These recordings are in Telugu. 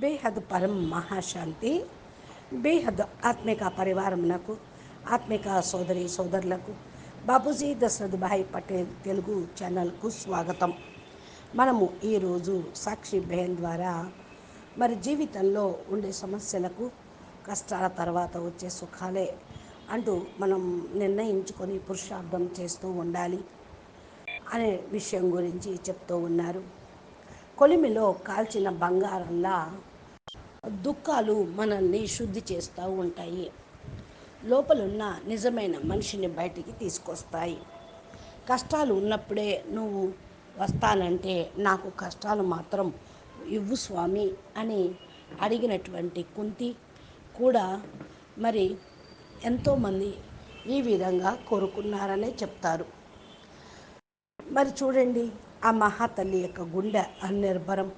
బేహద్ పరం మహాశాంతి బేహద్ ఆత్మిక పరివారమునకు ఆత్మిక సోదరి సోదరులకు బాబూజీ దశరథ్ భాయ్ పటేల్ తెలుగు ఛానల్కు స్వాగతం. మనము ఈరోజు సాక్షి బెహన్ ద్వారా మరి జీవితంలో ఉండే సమస్యలకు కష్టాల తర్వాత వచ్చే సుఖాలే అంటూ మనం నిర్ణయించుకొని పురుషార్థం చేస్తూ ఉండాలి అనే విషయం గురించి చెప్తూ ఉన్నారు. కొలిమిలో కాల్చిన బంగారంలా దుఃఖాలు మనల్ని శుద్ధి చేస్తూ ఉంటాయి. లోపలున్న నిజమైన మనిషిని బయటికి తీసుకొస్తాయి. కష్టాలు ఉన్నప్పుడే నువ్వు వస్తానంటే నాకు కష్టాలు మాత్రం ఇవ్వు స్వామి అని అడిగినటువంటి కుంతి కూడా మరి ఎంతోమంది ఈ విధంగా కోరుకున్నారనే చెప్తారు. మరి చూడండి ఆ మహాతల్లి యొక్క గుండె అనిర్భరం.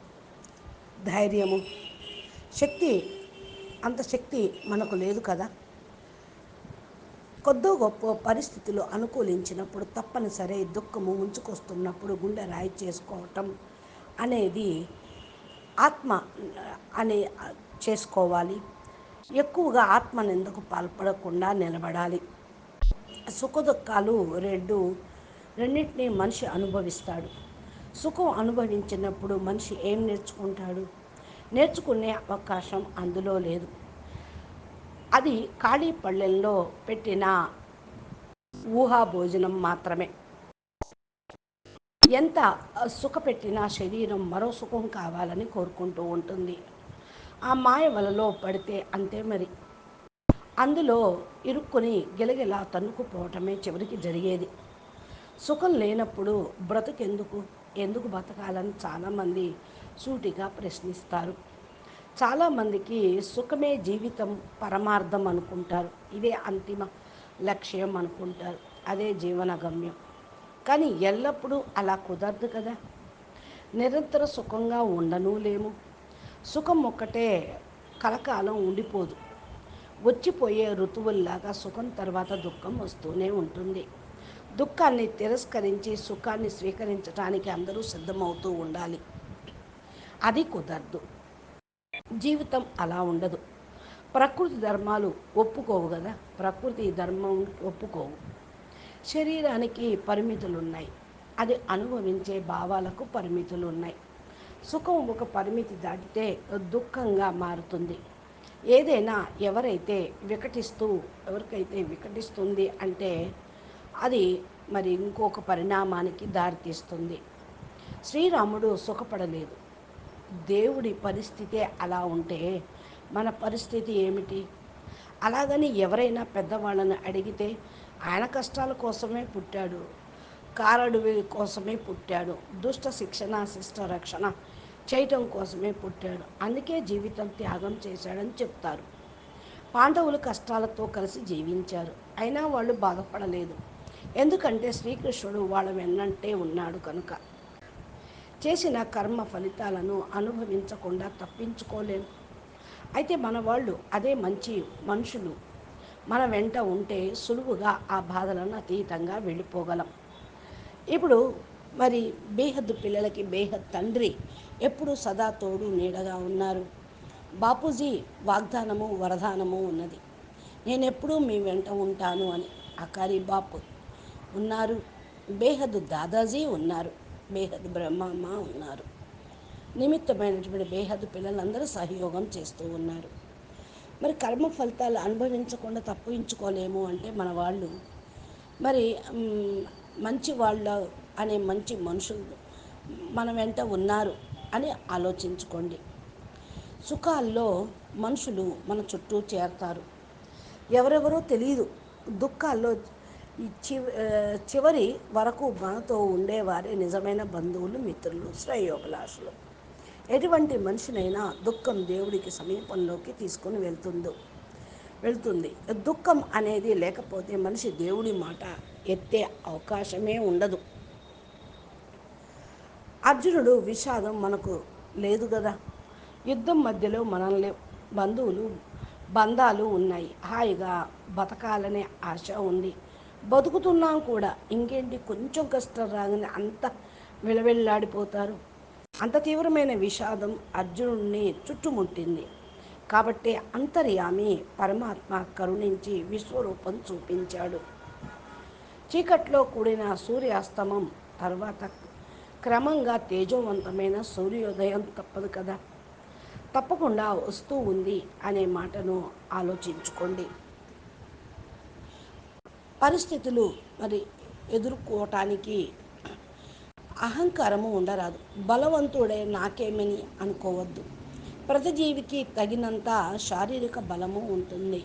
ధైర్యము శక్తి అంత శక్తి మనకు లేదు కదా. కొద్దో గొప్ప పరిస్థితులు అనుకూలించినప్పుడు తప్పనిసరి దుఃఖము ఉంచుకొస్తున్నప్పుడు గుండె రాయి చేసుకోవటం అనేది ఆత్మ అనే చేసుకోవాలి. ఎక్కువగా ఆత్మ నిందకు పాల్పడకుండా నిలబడాలి? సుఖదుఖాలు రెండు రెండింటినీ మనిషి అనుభవిస్తాడు. సుఖం అనుభవించినప్పుడు మనిషి ఏం నేర్చుకుంటాడు? నేర్చుకునే అవకాశం అందులో లేదు. అది ఖాళీ పళ్ళెల్లో పెట్టిన ఊహా భోజనం మాత్రమే. ఎంత సుఖపెట్టినా శరీరం మరో సుఖం కావాలని కోరుకుంటూ ఉంటుంది. ఆ మాయ వలలో పడితే అంతే మరి. అందులో ఇరుక్కుని గిలగిలా తన్నుకుపోవటమే చివరికి జరిగేది. సుఖం లేనప్పుడు బ్రతుకెందుకు? ఎందుకు బతకాలని చాలామంది సూటిగా ప్రశ్నిస్తారు. చాలామందికి సుఖమే జీవితం పరమార్థం అనుకుంటారు. ఇదే అంతిమ లక్ష్యం అనుకుంటారు. అదే జీవన గమ్యం కానీ ఎల్లప్పుడూ అలా కుదరదు కదా? నిరంతర సుఖంగా ఉండను లేము. సుఖం ఒక్కటే కలకాలం ఉండిపోదు. వచ్చిపోయే ఋతువుల్లాగా సుఖం తర్వాత దుఃఖం వస్తూనే ఉంటుంది. దుఃఖాన్ని తిరస్కరించి సుఖాన్ని స్వీకరించడానికి అందరూ సిద్ధమవుతూ ఉండాలి. అది కుదరదు. జీవితం అలా ఉండదు. ప్రకృతి ధర్మాలు ఒప్పుకోవు కదా. ప్రకృతి ధర్మం ఒప్పుకోవు. శరీరానికి పరిమితులు ఉన్నాయి అది అనుభవించే భావాలకు పరిమితులు ఉన్నాయి సుఖం ఒక పరిమితి దాటితే దుఃఖంగా మారుతుంది. ఏదైనా ఎవరైతే వికటిస్తూ ఎవరికైతే వికటిస్తుంది అంటే అది మరి ఇంకొక పరిణామానికి దారితీస్తుంది. శ్రీరాముడు సుఖపడలేదు. దేవుడి పరిస్థితే అలా ఉంటే మన పరిస్థితి ఏమిటి? అలాగని ఎవరైనా పెద్దవాళ్ళని అడిగితే ఆయన కష్టాల కోసమే పుట్టాడు కారడు కోసమే పుట్టాడు దుష్ట శిక్షణ శిష్ట రక్షణ చేయటం కోసమే పుట్టాడు. అందుకే జీవితం త్యాగం చేశాడని చెప్తారు. పాండవులు కష్టాలతో కలిసి జీవించారు. అయినా వాళ్ళు బాధపడలేదు. ఎందుకంటే శ్రీకృష్ణుడు వాళ్ళ వెన్నంటే ఉన్నాడు కనుక. చేసిన కర్మ ఫలితాలను అనుభవించకుండా తప్పించుకోలేం. అయితే మన వాళ్ళు అదే మంచి మనుషులు. మన వెంట ఉంటే సులువుగా ఆ బాధలను అతీతంగా వెళ్ళిపోగలం. ఇప్పుడు మరి బేహద్దు పిల్లలకి బేహద్ తండ్రి ఎప్పుడు సదా తోడు నీడగా ఉన్నారు. బాపూజీ వాగ్దానము వరదానము ఉన్నది. నేనెప్పుడూ మీ వెంట ఉంటాను అని అకారి బాపు ఉన్నారు. బేహద్దు దాదాజీ ఉన్నారు. బేహద్ బ్రహ్మమ్మ ఉన్నారు. నిమిత్తమైనటువంటి బేహద్ పిల్లలందరూ సహయోగం చేస్తూ ఉన్నారు. మరి కర్మ ఫలితాలు అనుభవించకుండా తప్పించుకోలేము అంటే మన వాళ్ళు మరి మంచి వాళ్ళ అనే మంచి మనుషులు మన వెంట ఉన్నారు అని ఆలోచించుకోండి. సుఖాల్లో మనుషులు మన చుట్టూ చేరతారు. ఎవరెవరో తెలియదు దుఃఖాల్లో చివరి వరకు మనతో ఉండేవారే నిజమైన బంధువులు మిత్రులు శ్రేయోభిలాషులు. ఎటువంటి మనిషినైనా దుఃఖం దేవుడికి సమీపంలోకి తీసుకొని వెళ్తుందో వెళ్తుంది. దుఃఖం అనేది లేకపోతే మనిషి దేవుడి మాట ఎత్తే అవకాశమే ఉండదు. అర్జునుడు విషాదం మనకు లేదు కదా యుద్ధం మధ్యలో మనల్ని బంధువులు బంధాలు ఉన్నాయి. హాయిగా బతకాలనే ఆశ ఉంది. బతుకుతున్నాం కూడా. ఇంకేంటి? కొంచెం కష్టం రాగానే అంత విలవెల్లాడిపోతారు. అంత తీవ్రమైన విషాదం అర్జునుడిని చుట్టుముట్టింది. కాబట్టి అంతర్యామి పరమాత్మ కరుణించి విశ్వరూపం చూపించాడు. చీకట్లో కూడిన సూర్యాస్తమం తర్వాత క్రమంగా తేజోవంతమైన సూర్యోదయం తప్పదు కదా. తప్పకుండా వస్తూ ఉంది అనే మాటను ఆలోచించుకోండి. పరిస్థితులు మరి ఎదుర్కోవటానికి అహంకారము ఉండరాదు. బలవంతుడే నాకేమని అనుకోవద్దు. ప్రతి జీవికి తగినంత శారీరక బలము ఉంటుంది.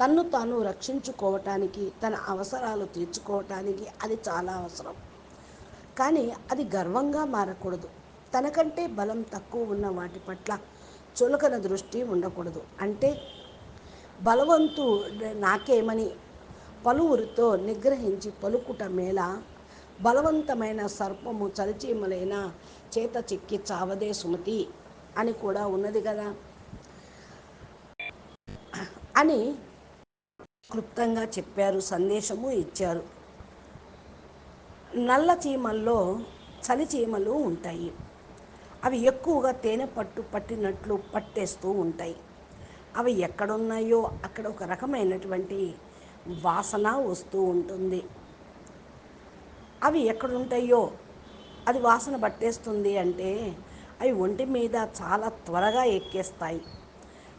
తన్ను తాను రక్షించుకోవటానికి తన అవసరాలు తీర్చుకోవటానికి అది చాలా అవసరం. కానీ అది గర్వంగా మారకూడదు. తనకంటే బలం తక్కువ ఉన్న వాటి పట్ల చులకన దృష్టి ఉండకూడదు. అంటే బలవంతు నాకేమని పలువురితో నిగ్రహించి పలుకుట మేళ బలవంతమైన సర్పము చలిచీమలైన చేత చిక్కి చావదే సుమతి అని కూడా ఉన్నది కదా అని క్లుప్తంగా చెప్పారు సందేశము ఇచ్చారు. నల్ల చీమల్లో చలి చీమలు ఉంటాయి. అవి ఎక్కువగా తేనె పట్టు పట్టినట్లు పట్టేస్తూ ఉంటాయి. అవి ఎక్కడున్నాయో అక్కడ ఒక రకమైనటువంటి వాసన వస్తూ ఉంటుంది. అవి ఎక్కడుంటాయో అది వాసన పట్టేస్తుంది అంటే అవి ఒంటి మీద చాలా త్వరగా ఎక్కేస్తాయి.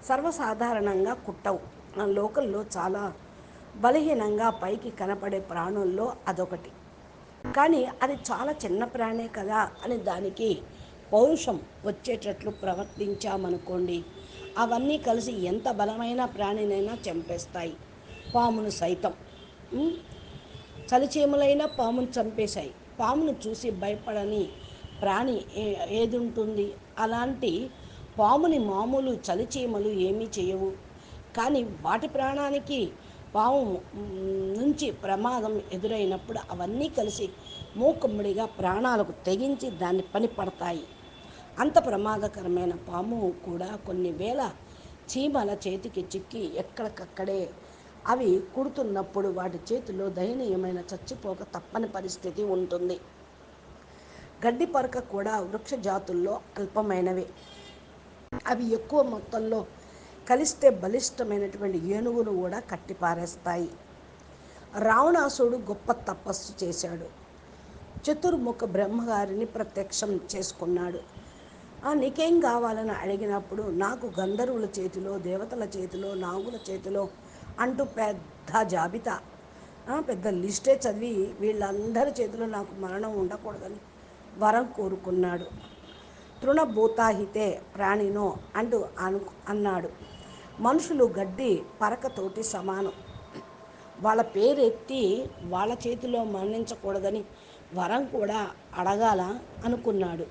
సర్వసాధారణంగా కుట్టవు. లోకల్లో చాలా బలహీనంగా పైకి కనపడే ప్రాణుల్లో అదొకటి. కానీ అది చాలా చిన్న ప్రాణే కదా అని దానికి పౌరుషం వచ్చేటట్లు ప్రవర్తించామనుకోండి అవన్నీ కలిసి ఎంత బలమైన ప్రాణినైనా చంపేస్తాయి. పామును సైతం. చలిచీమలైనా పామును చంపేశాయి. పామును చూసి భయపడని ప్రాణి ఏది ఉంటుంది అలాంటి పాముని మామూలు చలిచీమలు ఏమీ చేయవు. కానీ వాటి ప్రాణానికి పాము నుంచి ప్రమాదం ఎదురైనప్పుడు అవన్నీ కలిసి మూకుమ్మడిగా ప్రాణాలకు తెగించి దాన్ని పని పడతాయి. అంత ప్రమాదకరమైన పాము కూడా కొన్ని వేల చీమల చేతికి చిక్కి ఎక్కడికక్కడే అవి కుడుతున్నప్పుడు వాటి చేతిలో దయనీయమైన చచ్చిపోక తప్పని పరిస్థితి ఉంటుంది. గడ్డి పరక కూడా వృక్ష జాతుల్లో అల్పమైనవి. అవి ఎక్కువ మొత్తంలో కలిస్తే బలిష్టమైనటువంటి ఏనుగును కూడా కట్టిపారేస్తాయి. రావణాసుడు గొప్ప తపస్సు చేశాడు. చతుర్ముఖ బ్రహ్మగారిని ప్రత్యక్షం చేసుకున్నాడు. నీకేం కావాలని అడిగినప్పుడు నాకు గంధర్వుల చేతిలో దేవతల చేతిలో నాగుల చేతిలో అంటూ పెద్ద జాబితా. పెద్ద లిస్టే చదివి వీళ్ళందరి చేతిలో నాకు మరణం ఉండకూడదని వరం కోరుకున్నాడు. తృణభూతాహితే ప్రాణినో అంటూ అను అన్నాడు. మనుషులు గడ్డి పరకతోటి సమానం. వాళ్ళ పేరెత్తి వాళ్ళ చేతిలో మరణించకూడదని వరం కూడా అడగాల అనుకున్నాడు.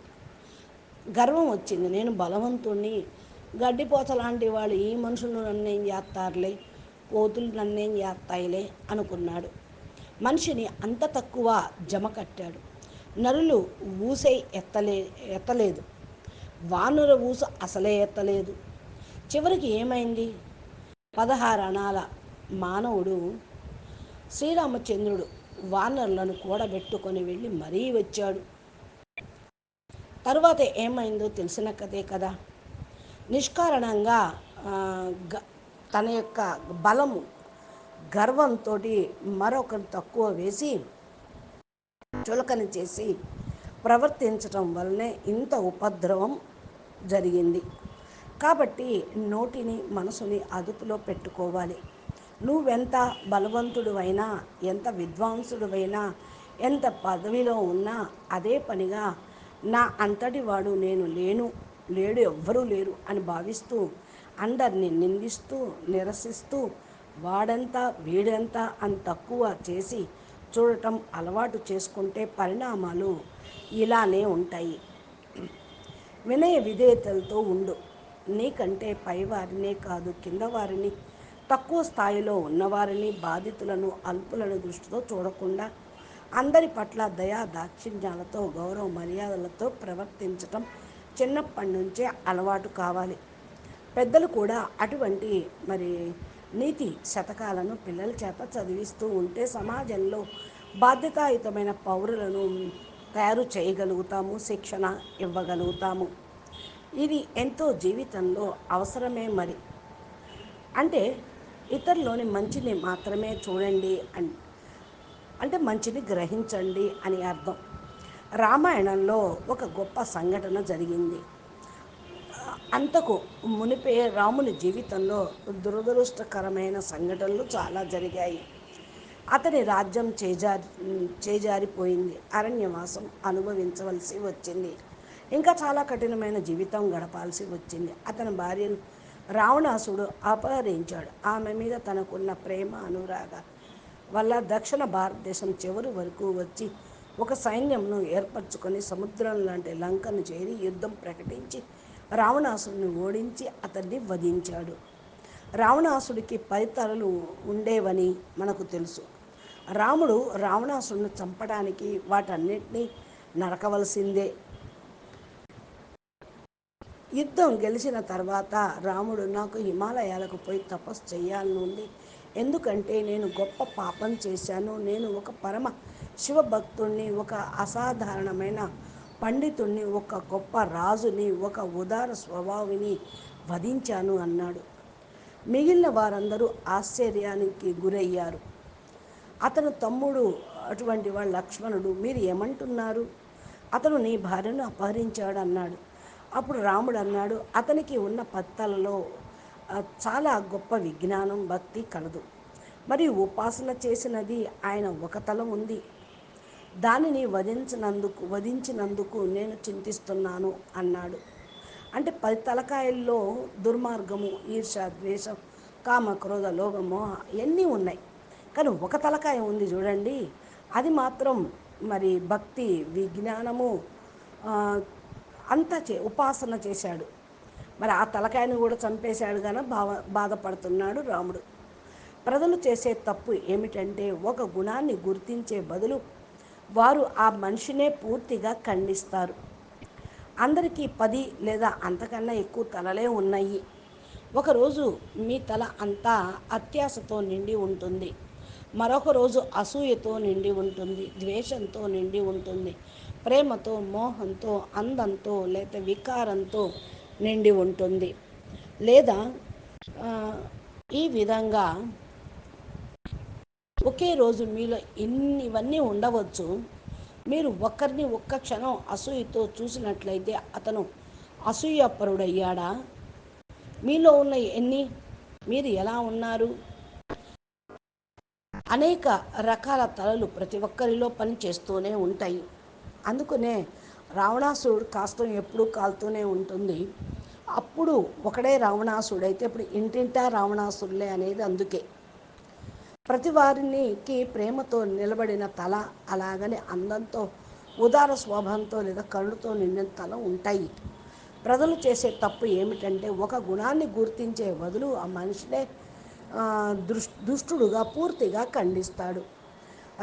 గర్వం వచ్చింది. నేను బలవంతుణ్ణి. గడ్డిపోత లాంటి వాళ్ళు ఈ మనుషులు నన్నేం చేస్తారులే? కోతులు నన్నేం చేస్తాయిలే అనుకున్నాడు. మనిషిని అంత తక్కువ జమ కట్టాడు. నరులు ఊసే ఎత్తలే ఎత్తలేదు. వానర ఊస అసలే ఎత్తలేదు. చివరికి ఏమైంది? పదహారు అణాల మానవుడు శ్రీరామచంద్రుడు వానరులను కూడబెట్టుకొని వెళ్ళి మరీ వచ్చాడు. తరువాత ఏమైందో తెలిసిన కదే కదా. నిష్కారణంగా తన యొక్క బలము గర్వంతో మరొకరు తక్కువ వేసి చులకని చేసి ప్రవర్తించటం వల్లనే ఇంత ఉపద్రవం జరిగింది. కాబట్టి నోటిని మనసుని అదుపులో పెట్టుకోవాలి. నువ్వెంత బలవంతుడు అయినా ఎంత విద్వాంసుడువైనా ఎంత పదవిలో ఉన్నా అదే పనిగా నా అంతటి వాడు నేను లేను లేడు ఎవ్వరూ లేరు అని భావిస్తూ అందరిని నిందిస్తూ నిరసిస్తూ వాడంతా వీడంతా అని తక్కువ చేసి చూడటం అలవాటు చేసుకుంటే పరిణామాలు ఇలానే ఉంటాయి. వినయ విధేయతలతో ఉండు. నీకంటే పైవారినే కాదు కింద వారిని తక్కువ స్థాయిలో ఉన్నవారిని బాధితులను అల్పులను దృష్టితో చూడకుండా అందరి పట్ల దయా దాక్షిణ్యాలతో గౌరవ మర్యాదలతో ప్రవర్తించటం చిన్నప్పటి నుంచే అలవాటు కావాలి. పెద్దలు కూడా అటువంటి మరి నీతి శతకాలను పిల్లల చేత చదివిస్తూ ఉంటే సమాజంలో బాధ్యతాయుతమైన పౌరులను తయారు చేయగలుగుతాము శిక్షణ ఇవ్వగలుగుతాము. ఇది ఎంతో జీవితంలో అవసరమే మరి. అంటే ఇతరులోని మంచిని మాత్రమే చూడండి అని అంటే మంచిని గ్రహించండి అని అర్థం. రామాయణంలో ఒక గొప్ప సంఘటన జరిగింది. అంతకు మునిపే రాముని జీవితంలో దురదృష్టకరమైన సంఘటనలు చాలా జరిగాయి. అతని రాజ్యం చేజారి చేజారిపోయింది. అరణ్యవాసం అనుభవించవలసి వచ్చింది. ఇంకా చాలా కఠినమైన జీవితం గడపాల్సి వచ్చింది. అతని భార్యను రావణాసుడు అపహరించాడు. ఆమె మీద తనకున్న ప్రేమ అనురాగ వల్ల దక్షిణ భారతదేశం చివరి వరకు వచ్చి ఒక సైన్యంను ఏర్పరచుకొని సముద్రం లాంటి లంకను చేరి యుద్ధం ప్రకటించి రావణాసుడిని ఓడించి అతన్ని వధించాడు. రావణాసుడికి పది తలలు ఉండేవని మనకు తెలుసు. రాముడు రావణాసుడిని చంపడానికి వాటన్నిటినీ నరకవలసిందే. యుద్ధం గెలిచిన తర్వాత రాముడు నాకు హిమాలయాలకు పోయి తపస్సు చేయాలనుంది. ఎందుకంటే నేను గొప్ప పాపం చేశాను. నేను ఒక పరమ శివభక్తుణ్ణి ఒక అసాధారణమైన పండితుణ్ణి ఒక గొప్ప రాజుని ఒక ఉదార స్వభావిని వధించాను అన్నాడు. మిగిలిన వారందరూ ఆశ్చర్యానికి గురయ్యారు. అతను తమ్ముడు అటువంటి వాడు లక్ష్మణుడు మీరు ఏమంటున్నారు? అతను నీ భార్యను అపహరించాడు అన్నాడు. అప్పుడు రాముడు అన్నాడు అతనికి ఉన్న పత్తలలో చాలా గొప్ప విజ్ఞానం భక్తి కలదు. మరి ఉపాసన చేసినది ఆయన ఒక తలం ఉంది. దానిని వధించినందుకు వధించినందుకు నేను చింతిస్తున్నాను అన్నాడు. అంటే పది తలకాయల్లో దుర్మార్గము ఈర్ష ద్వేషం కామ క్రోధ లోభము ఇవన్నీ ఉన్నాయి? కానీ ఒక తలకాయ ఉంది చూడండి. అది మాత్రం మరి భక్తి విజ్ఞానము అంతా చే ఉపాసన చేశాడు. మరి ఆ తలకాయను కూడా చంపేశాడు కానీ బావ బాధపడుతున్నాడు రాముడు. ప్రజలు చేసే తప్పు ఏమిటంటే ఒక గుణాన్ని గుర్తించే బదులు వారు ఆ మనిషినే పూర్తిగా ఖండిస్తారు. అందరికీ పది లేదా అంతకన్నా ఎక్కువ తలలే ఉన్నాయి. ఒకరోజు మీ తల అంతా అత్యాశతో నిండి ఉంటుంది. మరొక రోజు అసూయతో నిండి ఉంటుంది. ద్వేషంతో నిండి ఉంటుంది. ప్రేమతో మోహంతో అందంతో లేదా వికారంతో నిండి ఉంటుంది. లేదా ఈ విధంగా ఒకే రోజు మీలో ఇన్ని ఇవన్నీ ఉండవచ్చు. మీరు ఒక్కరిని ఒక్క క్షణం అసూయతో చూసినట్లయితే అతను అసూయపరుడయ్యాడా? మీలో ఉన్న ఎన్ని? మీరు ఎలా ఉన్నారు? అనేక రకాల తలలు ప్రతి ఒక్కరిలో పని చేస్తూనే ఉంటాయి. అందుకనే రావణాసురుడు కాస్తం ఎప్పుడూ కాలుతూనే ఉంటుంది. అప్పుడు ఒకడే రావణాసుడు అయితే ఇప్పుడు ఇంటింటా రావణాసురులే అనేది అందుకే. ప్రతి వారికి ప్రేమతో నిలబడిన తల అలాగని అందంతో ఉదార స్వభావంతో లేదా కరుణతో నిండిన తల ఉంటాయి. ప్రజలు చేసే తప్పు ఏమిటంటే ఒక గుణాన్ని గుర్తించే బదులు ఆ మనిషినే దుష్టుడుగా పూర్తిగా ఖండిస్తాడు.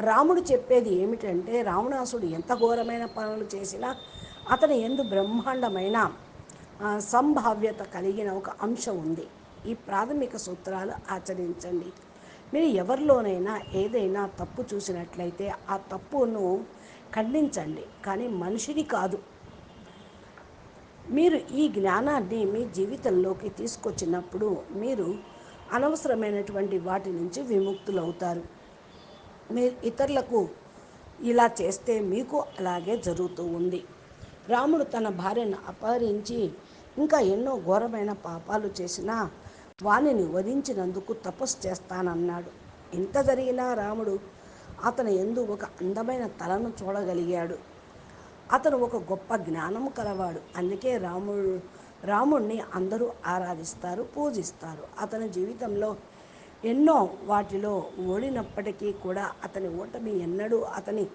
రాముడు చెప్పేది ఏమిటంటే రావణాసుడు ఎంత ఘోరమైన పనులు చేసినా అతని ఎందు బ్రహ్మాండమైన సంభావ్యత కలిగిన ఒక అంశం ఉంది. ఈ ప్రాథమిక సూత్రాలు ఆచరించండి. మీరు ఎవరిలోనైనా ఏదైనా తప్పు చూసినట్లయితే ఆ తప్పును ఖండించండి. కానీ మనిషిని కాదు. మీరు ఈ జ్ఞానాన్ని మీ జీవితంలోకి తీసుకొచ్చినప్పుడు మీరు అనవసరమైనటువంటి వాటి నుంచి విముక్తులవుతారు. మీరు ఇతరులకు ఇలా చేస్తే మీకు అలాగే జరుగుతూ ఉంది. రాముడు తన భార్యను అపహరించి ఇంకా ఎన్నో ఘోరమైన పాపాలు చేసినా వాణిని వధించినందుకు తపస్సు చేస్తానన్నాడు. ఇంత జరిగినా రాముడు అతను ఎందు ఒక అందమైన తలను చూడగలిగాడు. అతను ఒక గొప్ప జ్ఞానం కలవాడు. అందుకే రాముడు రాముణ్ణి అందరూ ఆరాధిస్తారు పూజిస్తారు. అతని జీవితంలో ఎన్నో వాటిలో ఓడినప్పటికీ కూడా అతని ఓటమి ఎన్నడూ అతని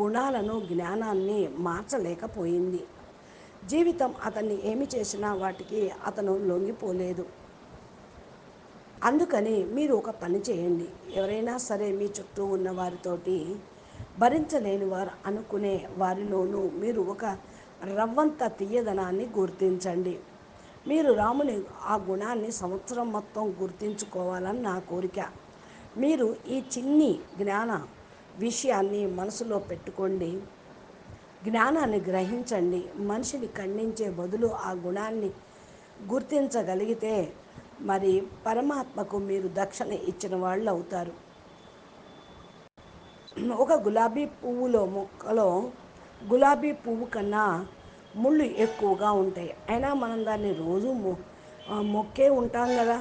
గుణాలను జ్ఞానాన్ని మార్చలేకపోయింది. జీవితం అతన్ని ఏమి చేసినా వాటికి అతను లొంగిపోలేదు. అందుకని మీరు ఒక పని చేయండి. ఎవరైనా సరే మీ చుట్టూ ఉన్న వారితోటి భరించలేని వారు అనుకునే వారిలోనూ మీరు ఒక రవ్వంత తీయదనాన్ని గుర్తించండి. మీరు రాముని ఆ గుణాన్ని సంవత్సరం మొత్తం గుర్తించుకోవాలని నా కోరిక. మీరు ఈ చిన్ని జ్ఞాన విషయాన్ని మనసులో పెట్టుకోండి. జ్ఞానాన్ని గ్రహించండి. మనిషిని ఖండించే బదులు ఆ గుణాన్ని గుర్తించగలిగితే మరి పరమాత్మకు మీరు దక్షిణ ఇచ్చిన వాళ్ళు అవుతారు. ఒక గులాబీ పువ్వులో మొక్కలో గులాబీ పువ్వు కన్నా ముళ్ళు ఎక్కువగా ఉంటాయి. అయినా మనం దాన్ని రోజు మొక్కే ఉంటాం కదా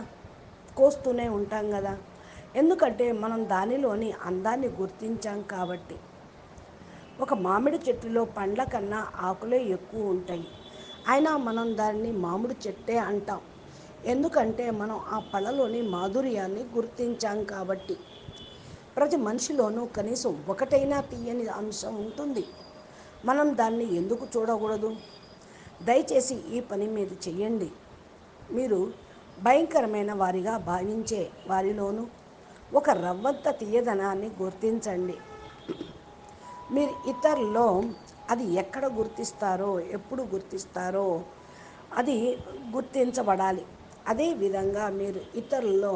కోస్తూనే ఉంటాం కదా. ఎందుకంటే మనం దానిలోని అందాన్ని గుర్తించాం కాబట్టి. ఒక మామిడి చెట్టులో పండ్ల కన్నా ఆకులే ఎక్కువ ఉంటాయి. అయినా మనం దాన్ని మామిడి చెట్టే అంటాం. ఎందుకంటే మనం ఆ పళ్ళలోని మాధుర్యాన్ని గుర్తించాం కాబట్టి. ప్రతి మనిషిలోనూ కనీసం ఒకటైనా తీయని అంశం ఉంటుంది. మనం దాన్ని ఎందుకు చూడకూడదు? దయచేసి ఈ పని మీద చేయండి మీరు భయంకరమైన వారిగా భావించే వారిలోనూ ఒక రవ్వంత తీయదనాన్ని గుర్తించండి. మీరు ఇతరుల్లో అది ఎక్కడ గుర్తిస్తారో ఎప్పుడు గుర్తిస్తారో అది గుర్తించబడాలి. అదేవిధంగా మీరు ఇతరుల్లో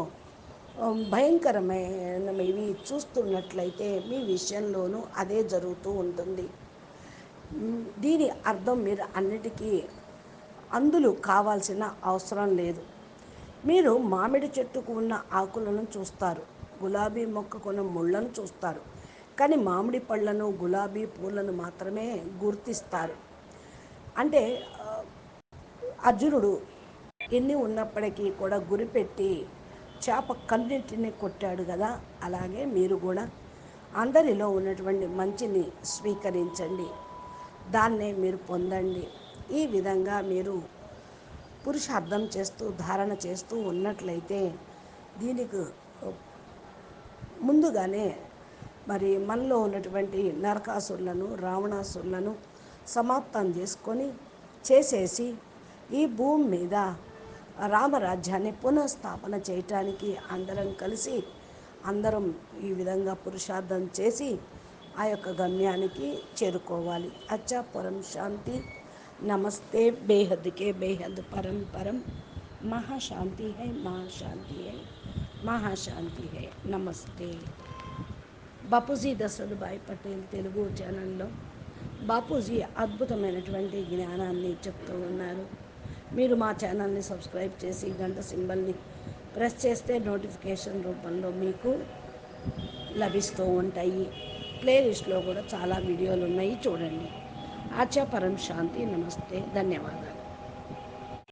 భయంకరమైనవి చూస్తున్నట్లయితే మీ విషయంలోనూ అదే జరుగుతూ ఉంటుంది. దీని అర్థం మీరు అన్నిటికీ అందులు కావాల్సిన అవసరం లేదు. మీరు మామిడి చెట్టుకు ఉన్న ఆకులను చూస్తారు గులాబీ మొక్కకున్న ముళ్ళను చూస్తారు కానీ మామిడి పళ్ళను గులాబీ పూలను మాత్రమే గుర్తిస్తారు. అంటే అర్జునుడు ఎన్ని ఉన్నప్పటికీ కూడా గురిపెట్టి చేప కన్నింటిని కొట్టాడు కదా. అలాగే మీరు కూడా అందరిలో ఉన్నటువంటి మంచిని స్వీకరించండి. దాన్నే మీరు పొందండి. ఈ విధంగా మీరు పురుషార్థం చేస్తూ ధారణ చేస్తూ ఉన్నట్లయితే దీనికి ముందుగానే మరి మనలో ఉన్నటువంటి నరకాసులను రావణాసులను సమాప్తం చేసుకొని చేసేసి ఈ భూమి మీద రామరాజ్యాన్ని పునఃస్థాపన చేయటానికి అందరం కలిసి అందరం ఈ విధంగా పురుషార్థం చేసి ఆ యొక్క గమ్యానికి చేరుకోవాలి. అచ్చా పరం శాంతి. నమస్తే. బేహద్కే బేహద్ పరం పరం. మహాశాంతి హై మహాశాంతి హై మహాశాంతి హై. నమస్తే. బాపూజీ దశరథభాయ్ పటేల్ తెలుగు ఛానల్లో బాపూజీ అద్భుతమైనటువంటి జ్ఞానాన్ని చెప్తూ ఉన్నారు. మీరు మా ఛానల్ని సబ్స్క్రైబ్ చేసి గంట సింబల్ని ప్రెస్ చేస్తే నోటిఫికేషన్ రూపంలో మీకు లభిస్తూ ఉంటాయి. ప్లేలిస్ట్లో కూడా చాలా వీడియోలు ఉన్నాయి. చూడండి. ఆచా పరం శాంతి. నమస్తే. ధన్యవాదాలు.